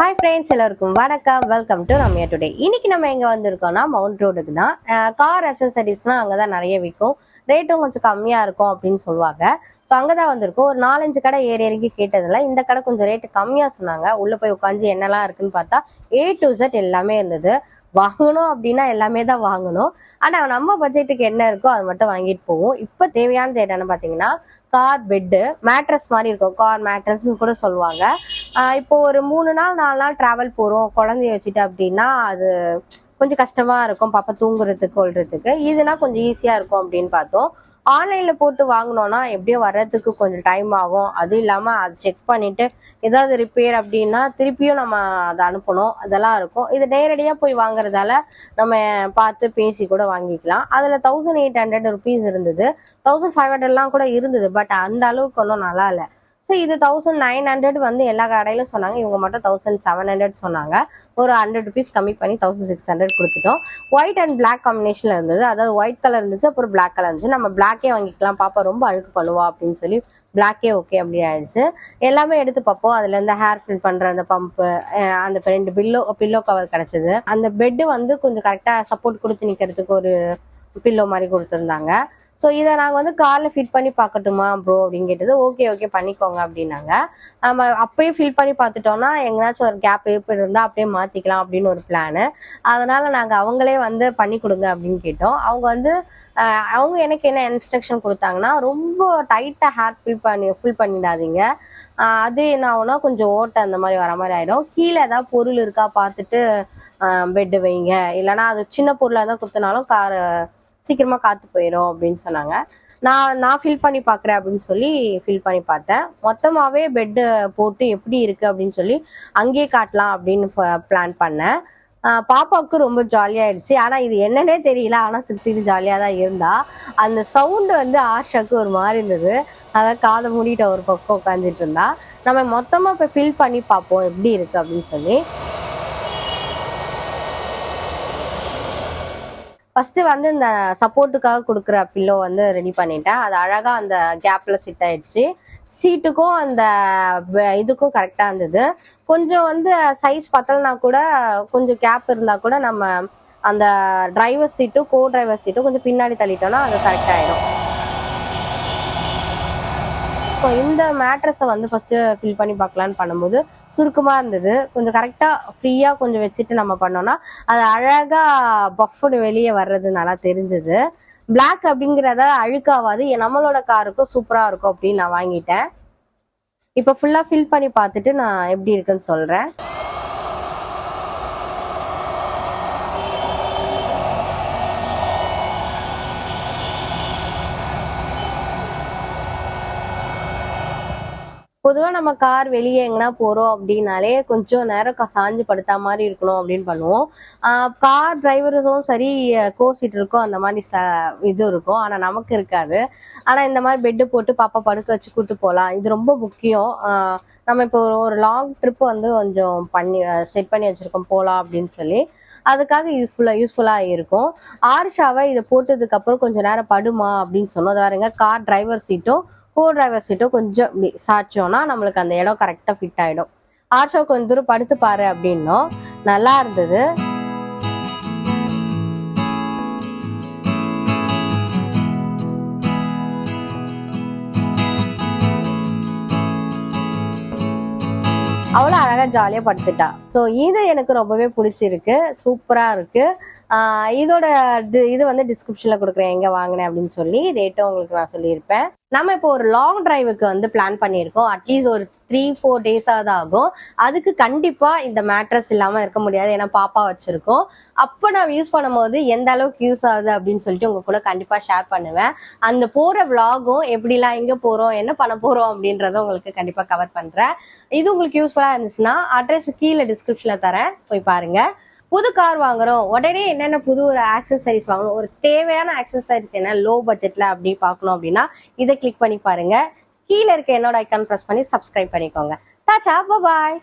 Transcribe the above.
Hi friends எல்லாருக்கும் வணக்கம். Welcome to Ramya today இன்னைக்கு நம்ம எங்கே வந்திருக்கோம்னா மவுண்ட் ரோடுக்கு தான். கார் அசசரிஸ்லாம் அங்கே தான் நிறைய விற்கும் ரேட்டும் கொஞ்சம் கம்மியாக இருக்கும் அப்படின்னு சொல்லுவாங்க. ஸோ அங்கே தான் வந்திருக்கோம். ஒரு நாலஞ்சு கடை ஏறி இறங்கி கேட்டதில் இந்த கடை கொஞ்சம் ரேட்டு கம்மியாக சொன்னாங்க. உள்ளே போய் உட்காந்து என்னெல்லாம் இருக்குன்னு பார்த்தா ஏ டு செட் எல்லாமே இருந்தது. வாங்கணும் அப்படின்னா எல்லாமே தான் வாங்கணும். ஆனால் நம்ம பட்ஜெட்டுக்கு என்ன இருக்கோ அது மட்டும் வாங்கிட்டு போவோம். இப்போ தேவையானது என்னன்னு பார்த்தீங்கன்னா கார் பெட்டு மேட்ரஸ் மாதிரி இருக்கும். கார் மேட்ரஸ்ன்னு கூட சொல்லுவாங்க. இப்போ ஒரு மூணு நாள் நான் நாள்லாம் டிராவல் போகிறோம் குழந்தைய வச்சுட்டு அப்படின்னா அது கொஞ்சம் கஷ்டமா இருக்கும். பாப்பா தூங்குறதுக்கு கொள்றதுக்கு இதுனா கொஞ்சம் ஈஸியா இருக்கும் அப்படின்னு பார்த்தோம். ஆன்லைன்ல போட்டு வாங்கினோம்னா எப்படியோ வர்றதுக்கு கொஞ்சம் டைம் ஆகும். அதுவும் இல்லாம அதை செக் பண்ணிட்டு ஏதாவது ரிப்பேர் அப்படின்னா திருப்பியும் நம்ம அதை அனுப்பணும். அதெல்லாம் இருக்கும். இது நேரடியா போய் வாங்குறதால நம்ம பார்த்து பேசி கூட வாங்கிக்கலாம். அதுல தௌசண்ட் எயிட் ஹண்ட்ரட் ருபீஸ் இருந்தது. தௌசண்ட் ஃபைவ் ஹண்ட்ரட்லாம் கூட இருந்தது. பட் அந்த அளவுக்கு ஒன்றும் நல்லா இல்லை. ஸோ இது தௌசண்ட் நைன் ஹண்ட்ரட் வந்து எல்லா கடையிலும் சொன்னாங்க. இவங்க மட்டும் தௌசண்ட் செவன் ஹண்ட்ரட் சொன்னாங்க. ஒரு ஹண்ட்ரட் ருபீஸ் கம்மி பண்ணி தௌசண்ட் சிக்ஸ் ஹண்ட்ரட் கொடுத்துட்டோம். ஒயிட் அண்ட் பிளாக் காம்பினேஷன்ல இருந்தது. அதாவது ஒயிட் கலர் இருந்துச்சு அப்புறம் பிளாக் கலர் இருந்துச்சு. நம்ம பிளாக்கே வாங்கிக்கலாம். பாப்பா ரொம்ப அழுக்கு பண்ணுவா அப்படின்னு சொல்லி பிளாக்கே ஓகே அப்படி ஆயிடுச்சு. எல்லாமே எடுத்து பார்ப்போம். அதுல இருந்து ஹேர் ஃபில் பண்ற அந்த பம்பு அந்த ரெண்டு பில்லோ பில்லோ கவர் கிடைச்சது. அந்த பெட்டு வந்து கொஞ்சம் கரெக்டா சப்போர்ட் கொடுத்து நிக்கிறதுக்கு ஒரு பில்லோ மாதிரி கொடுத்துருந்தாங்க. ஸோ இதை நாங்கள் வந்து காரில் ஃபிட் பண்ணி பார்க்கட்டுமா ப்ரோ அப்படின்னு கேட்டது ஓகே ஓகே பண்ணிக்கோங்க அப்படின்னாங்க. நம்ம அப்பயே ஃபில் பண்ணி பார்த்துட்டோம்னா எங்கேனாச்சும் ஒரு கேப் ஏற்பட்டு இருந்தால் அப்படியே மாற்றிக்கலாம் அப்படின்னு ஒரு பிளானு அதனால நாங்கள் அவங்களே வந்து பண்ணி கொடுங்க அப்படின்னு கேட்டோம். அவங்க வந்து அவங்க எனக்கு என்ன இன்ஸ்ட்ரக்ஷன் கொடுத்தாங்கன்னா ரொம்ப டைட்டாக ஹேர் ஃபில் பண்ணி ஃபில் பண்ணிடாதீங்க. அது என்ன ஆகும்னா கொஞ்சம் ஓட்டை அந்த மாதிரி வர மாதிரி ஆயிடும். கீழே ஏதாவது பொருள் இருக்கா பார்த்துட்டு பெட்டு வைங்க. இல்லைன்னா அது சின்ன பொருளாக தான் குத்துனாலும் கார் சீக்கிரமா காத்து போயிடும் அப்படின்னு சொன்னாங்க. நான் நான் ஃபில் பண்ணி பார்க்குறேன் அப்படின்னு சொல்லி ஃபில் பண்ணி பார்த்தேன். மொத்தமாகவே பெட்டு போட்டு எப்படி இருக்குது அப்படின்னு சொல்லி அங்கேயே காட்டலாம் அப்படின்னு பிளான் பண்ணேன். பாப்பாவுக்கு ரொம்ப ஜாலியாயிடுச்சு ஆனால் இது என்னன்னே தெரியல. ஆனால் சிரிச்சிட்டு ஜாலியாக தான் இருந்தா. அந்த சவுண்டு வந்து ஆஷாக்கு ஒரு மாதிரி இருந்தது. அதான் காதை மூடிட்டு ஒரு பக்கம் உட்காந்துட்டு இருந்தா. நம்ம மொத்தமாக இப்போ ஃபில் பண்ணி பார்ப்போம் எப்படி இருக்குது அப்படின்னு சொல்லி. ஃபர்ஸ்ட் வந்து இந்த சப்போர்ட்டுக்காக கொடுக்குற பில்லோ வந்து ரெடி பண்ணிட்டேன். அது அழகா அந்த கேப்ல செட் ஆயிடுச்சு. சீட்டுக்கும் அந்த இதுக்கும் கரெக்டா இருந்தது. கொஞ்சம் வந்து சைஸ் பத்தலைனா கூட கொஞ்சம் கேப் இருந்தா கூட நம்ம அந்த டிரைவர் சீட்டும் கோ டிரைவர் சீட்டும் கொஞ்சம் பின்னாடி தள்ளிட்டோம்னா அது கரெக்ட் ஆயிடும். ஸோ இந்த மேட்ரஸை வந்து ஃபஸ்ட்டு ஃபில் பண்ணி பார்க்கலான்னு பண்ணும்போது சுருக்கமாக இருந்தது. கொஞ்சம் கரெக்டாக ஃப்ரீயாக கொஞ்சம் வச்சுட்டு நம்ம பண்ணோம்னா அது அழகாக பஃப்னு வெளியே வர்றது நல்லா தெரிஞ்சது. பிளாக் அப்படிங்கிறத அழுக்காவாது. என் நம்மளோட காருக்கும் சூப்பராக இருக்கும் அப்படின்னு நான் வாங்கிட்டேன். இப்போ ஃபுல்லாக ஃபில் பண்ணி பார்த்துட்டு நான் எப்படி இருக்குன்னு சொல்கிறேன் பொதுவாக நம்ம கார் வெளியே எங்கன்னா போகிறோம் அப்படின்னாலே கொஞ்சம் நேரம் சாஞ்சு படுத்தா மாதிரி இருக்கணும் அப்படின்னு பண்ணுவோம். கார் டிரைவர்ஸும் சரி கோ சீட் இருக்கும் அந்த மாதிரி ச இது இருக்கும். ஆனால் நமக்கு இருக்காது. ஆனால் இந்த மாதிரி பெட்டு போட்டு பாப்பா படுக்க வச்சு கூட்டு போகலாம் இது ரொம்ப முக்கியம். நம்ம இப்போ ஒரு ஒரு லாங் ட்ரிப் வந்து கொஞ்சம் பண்ணி செட் பண்ணி வச்சுருக்கோம். போகலாம் அப்படின்னு சொல்லி. அதுக்காக யூஸ்ஃபுல்லாக யூஸ்ஃபுல்லாக இருக்கும். ஆர்ஷாவை இதை போட்டதுக்கு அப்புறம் கொஞ்சம் நேரம் படுமா அப்படின்னு சொன்னோம். அது வேறுங்க கார் டிரைவர் சீட்டும் கோ டிரைவர் சீட்டும் கொஞ்சம் இப்படி சாய்ச்சோம்னா நம்மளுக்கு அந்த இடம் கரெக்டாக ஃபிட் ஆயிடும். ஆர்ஷோ கொஞ்சம் தூரம் படுத்து பாரு அப்படின்னோம். நல்லா இருந்தது. அவ்வளோ அழகாக ஜாலியாக படுத்துட்டா. ஸோ இது எனக்கு ரொம்பவே பிடிச்சிருக்கு. சூப்பராக இருக்கு. இதோட இது வந்து டிஸ்கிரிப்ஷனில் கொடுக்குறேன் எங்கே வாங்கினேன் அப்படின்னு சொல்லி ரேட்டும் உங்களுக்கு நான் சொல்லியிருப்பேன். நம்ம இப்போ ஒரு லாங் டிரைவுக்கு வந்து பிளான் பண்ணியிருக்கோம். அட்லீஸ்ட் ஒரு த்ரீ ஃபோர் டேஸாவது ஆகும். அதுக்கு கண்டிப்பாக இந்த மேட்ரஸ் இல்லாமல் இருக்க முடியாது. ஏன்னா பாப்பா வச்சிருக்கோம். அப்போ நான் யூஸ் பண்ணும்போது எந்த அளவுக்கு யூஸ் ஆகுது அப்படின்னு சொல்லிட்டு உங்க கூட கண்டிப்பாக ஷேர் பண்ணுவேன். அந்த போகிற விளாகும் எப்படிலாம் எங்கே போகிறோம் என்ன பண்ண போகிறோம் அப்படின்றத உங்களுக்கு கண்டிப்பாக கவர் பண்ணுறேன் இது உங்களுக்கு யூஸ்ஃபுல்லாக இருந்துச்சுன்னா அட்ரஸ் கீழே டிஸ்கிரிப்ஷனில் தரேன். போய் பாருங்க. புது கார் வாங்குறோம். உடனே என்னென்ன புது ஒரு ஆக்சசரிஸ் வாங்கணும்? ஒரு தேவையான ஆக்சசரிஸ் என்ன? லோ பட்ஜெட்ல அப்படி பார்க்கணும் அப்படின்னா இதை கிளிக் பண்ணி பாருங்க. கீழே இருக்க என்னோட ஐக்கான் ப்ரெஸ் பண்ணி சப்ஸ்கிரைப் பண்ணிக்கோங்க. தாச்சா பாய்